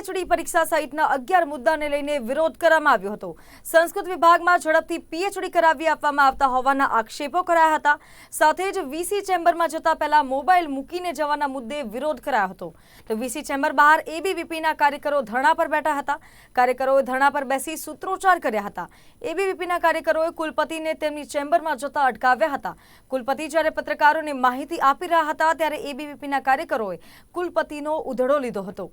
PhD પરીક્ષા સહિતના અગિયાર મુદ્દાને લઈને વિરોધ કરવામાં આવ્યો હતો. સંસ્કૃત વિભાગમાં ઝડપથી પીએચડી કરાવી આપવામાં આવતા હોવાના આક્ષેપો કરાયા હતા. સાથે જ વીસી ચેમ્બરમાં જતા પહેલા મોબાઈલ મૂકીને જવાના મુદ્દે વિરોધ કરાયો હતો. તો વીસી ચેમ્બર બહાર એબીવીપીના કાર્યકરો ધરણા પર બેઠા હતા. કાર્યકરોએ ધરણા પર બેસી સૂત્રોચ્ચાર કર્યા હતા. એબીવીપીના કાર્યકરોએ કુલપતિને તેમની ચેમ્બરમાં જતા અટકાવ્યા હતા. કુલપતિ જ્યારે પત્રકારોને માહિતી આપી રહ્યા હતા, ત્યારે એબીવીપીના કાર્યકરોએ કુલપતિનો ઉધડો લીધો હતો.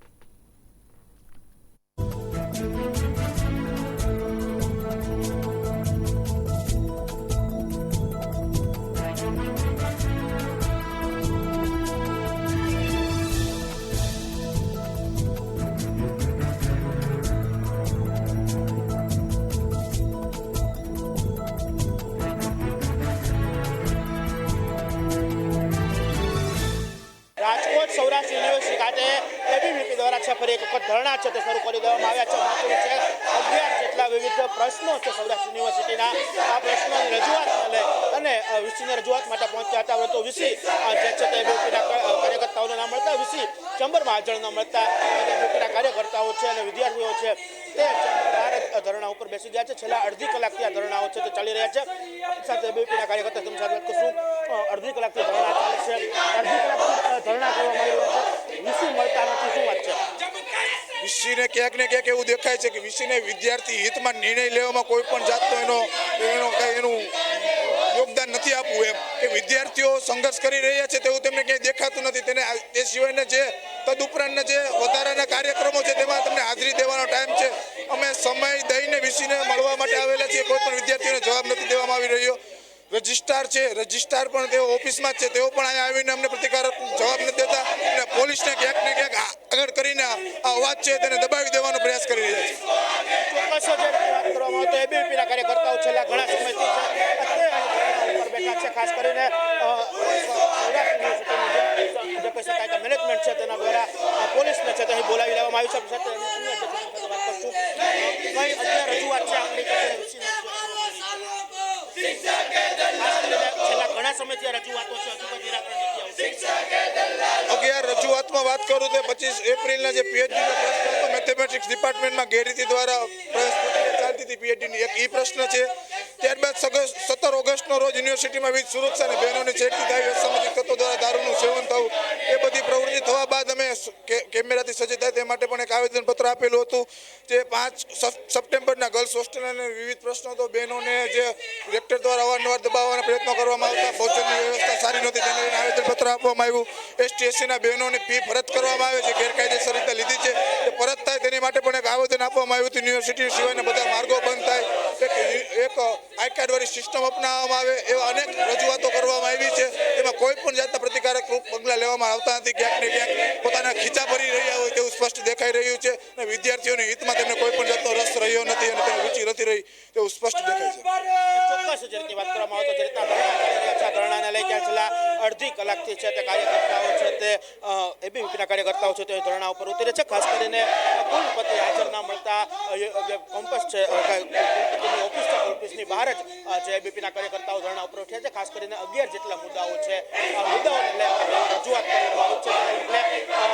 રાજકોટ સૌરાષ્ટ્ર યુનિવર્સિટી ખાતે એબીવીપી દ્વારા છે ફરી એક વખત ધરણા છે તે શરૂ કરી દેવામાં આવ્યા છે. મહત્વનું છે અગિયાર જેટલા વિવિધ પ્રશ્નો છે સૌરાષ્ટ્ર યુનિવર્સિટીના. આ પ્રશ્નોની રજૂઆતને લઈ અને વીસીની રજૂઆત માટે પહોંચ્યા હતા. તો વીસી જે છે તે એબીવીપીના કાર્યકર્તાઓને ના મળતા. વીસી ચેમ્બરમાં હાજર ન મળતા. એબીવીપીના કાર્યકર્તાઓ છે અને વિદ્યાર્થીઓ છે તે ભારત ધરણા ઉપર બેસી ગયા છે. છેલ્લા અડધી કલાકથી આ ધરણાઓ છે તે ચાલી રહ્યા છે. સાથે એબીવીપીના કાર્યકર્તા તમે સાથે વાત કરશું. અડધી કલાકથી ધરણા ચાલે છે. અડધી કલાકથી અ, ધરણા કરવામાં આવી રહ્યા છે મળતા નથી, શું વાત છે? વીસીને ક્યાંક ને ક્યાંક એવું દેખાય છે કે વીસીને વિદ્યાર્થી હિતમાં નિર્ણય લેવામાં કોઈ પણ જાતનો એનો એનો કાંઈ એનું યોગદાન નથી આપવું એમ. કે વિદ્યાર્થીઓ સંઘર્ષ કરી રહ્યા છે તેવું તેમને ક્યાંય દેખાતું નથી. તેને તે સિવાયના જે તદ ઉપરાંતના જે વધારાના કાર્યક્રમો છે તેમાં તમને હાજરી દેવાનો ટાઈમ છે. અમે સમય દઈને વીસીને મળવા માટે આવેલા છીએ. કોઈ પણ વિદ્યાર્થીઓને જવાબ નથી દેવામાં આવી રહ્યો. રજિસ્ટ્રાર છે. રજિસ્ટ્રાર પણ તેઓ ઓફિસમાં જ છે. તેઓ પણ અહીંયા આવીને અમને પ્રતિકારક જવાબ નથી દેતા અને પોલીસને ક્યાંક ને ક્યાંક આગળ કરીને આ વાત છે તેને દબાવી દેવાનો પ્રયાસ કરી રહ્યા છે. આવે એબીવીપીના કાર્યકર્તાઓ છેલ્લા ઘણા સમયથી છે. ખાસ કરીને મેનેજમેન્ટ છે તેના દ્વારા પોલીસ પોલીસને છે તે બોલાવી લેવામાં આવ્યું છે. કઈ અત્યારે રજૂઆત છે આપણી પાસે વીસીની ખાસ કરીને છેલ્લા ઘણા સમયથી આ રજૂઆતો છે હજુ કોઈ નિરાકરણ નથી આવતું અગિયાર રજૂઆતમાં વાત કરું તો પચીસ એપ્રિલના જે પીએચડીનો પ્રશ્ન હતો મેથેમેટિક્સ ડિપાર્ટમેન્ટમાં ગેરરીતિ દ્વારા પ્રવેશ ચાલતી હતી પીએચડીની એક ઈ પ્રશ્ન છે, ત્યારબાદ સત્તર ઓગસ્ટનો રોજ યુનિવર્સિટીમાં વિવિધ સુરક્ષા અને બહેનોને છેડતી થાય અસામાજિક તત્વો દ્વારા દારૂનું સેવન થવું, એ બધી પ્રવૃત્તિ થવા બાદ અમે કેમેરાથી સજ્જ થાય તે માટે પણ એક આવેદનપત્ર આપેલું હતું, જે પાંચ સપ્ટેમ્બરના ગર્લ્સ હોસ્ટેલ અને વિવિધ પ્રશ્નો તો બહેનોને જે રેક્ટર દ્વારા અવારનવાર દબાવવાના પ્રયત્નો કરવામાં આવતા, ભોજનની વ્યવસ્થા સારી નહોતી, તેને લઈને આવેદનપત્ર આપવામાં આવ્યું. એસટી એસસીના બહેનોની ફી પરત કરવામાં આવે છે, ગેરકાયદેસર રીતે લીધી છે. તે પરત થાય તેની માટે પણ એક આવેદન આપવામાં આવ્યું હતું. યુનિવર્સિટી સિવાયના બધા માર્ગો બંધ થાય. એક આઈ કાર્ડ વાળી સિસ્ટમ અપનાવવામાં આવે એવા અનેક રજૂઆતો કરવામાં આવી છે. એમાં કોઈ પણ જાતના પ્રતિકારક રૂપ પગલાં લેવામાં આવતા નથી. ક્યાંક ને ક્યાંક પોતાના ખીચા ભરી રહ્યા હોય તેવું સ્પષ્ટ દેખાઈ રહ્યું છે અને વિદ્યાર્થીઓની હિતમાં તેમને કોઈ પણ જાતનો રસ રહ્યો નથી અને તેની રુચિ નથી રહી તેવું સ્પષ્ટ દેખાય છે ચોક્કસ જે રીતે વાત કરવામાં આવે તો જે રીતના ધરણા ચાલી રહ્યા છે આ ધરણાને લઈ ક્યાં છેલ્લા અડધી કલાકથી છે તે કાર્યકર્તાઓ છે તે એબીવીપીના કાર્યકર્તાઓ છે તે ધરણા ઉપર ઉતરે છે. ખાસ કરીને કુલપતિ હાજર ના મળતા કેમ્પસ છે કુલપતિની ઓફિસ છે, ઓફિસની બહાર જ જે એબીપીના કાર્યકર્તાઓ ધરણા ઉપર ઉઠ્યા છે. ખાસ કરીને અગિયાર જેટલા મુદ્દાઓ છે મુદ્દાઓ મુદ્દાઓને રજૂઆત કરવામાં આવી છે. એટલે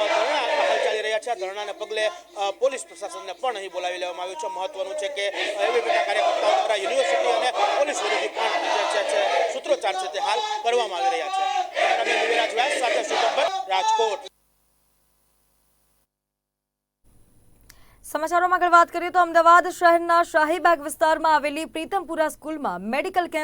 ધરણા હાલ ચાલી રહ્યા છે. ધરણાને પગલે પોલીસ પ્રશાસનને પણ અહીં બોલાવી લેવામાં આવ્યું છે. મહત્વનું છે કે એબીપીના કાર્યકર્તાઓ દ્વારા યુનિવર્સિટી અને પોલીસ વિરોધી પણ જે છે, સૂત્રોચ્ચાર છે તે હાલ કરવામાં આવી રહ્યા છે. સમાચારોમાં આગળ વાત કરીએ તો અમદાવાદ શહેરના શાહીબાગ વિસ્તારમાં આવેલી પ્રીતમપુરા સ્કૂલમાં મેડિકલ કેમ્પ